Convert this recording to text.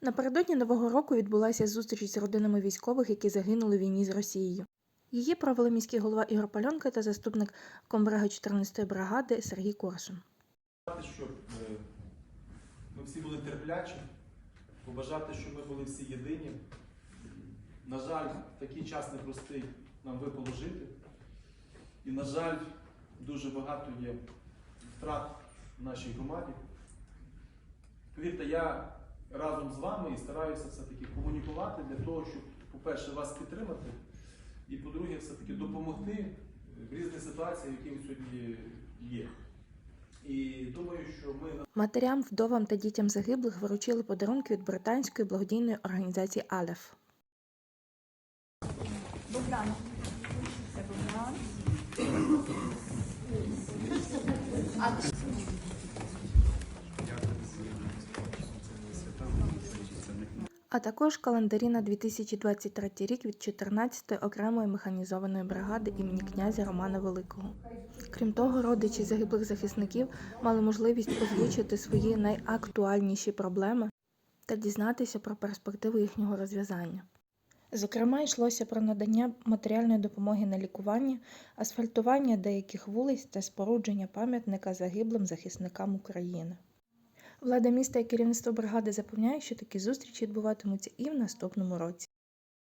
Напередодні Нового року відбулася зустріч з родинами військових, які загинули в війні з Росією. Її провели міський голова Ігор Пальонка та заступник комбрига 14-ї бригади Сергій. Побажати, щоб е, ми всі були терплячі, побажати, щоб ми були всі єдині. На жаль, такий час непростий нам випало жити. І, на жаль, дуже багато є втрат в нашій громаді. Повірте, я разом з вами і стараюся все-таки комунікувати для того, щоб, по-перше, вас підтримати, і по-друге, все-таки допомогти в різних ситуаціях, які ви сьогодні є. І думаю, що ми Матерям, вдовам та дітям загиблих вручили подарунки від британської благодійної організації Алеф. Богдан. Це Богдан. А також календарі на 2023 рік від 14-ї окремої механізованої бригади імені князя Романа Великого. Крім того, родичі загиблих захисників мали можливість озвучити свої найактуальніші проблеми та дізнатися про перспективу їхнього розв'язання. Зокрема, йшлося про надання матеріальної допомоги на лікування, асфальтування деяких вулиць та спорудження пам'ятника загиблим захисникам України. Влада міста і керівництво бригади запевняють, що такі зустрічі відбуватимуться і в наступному році.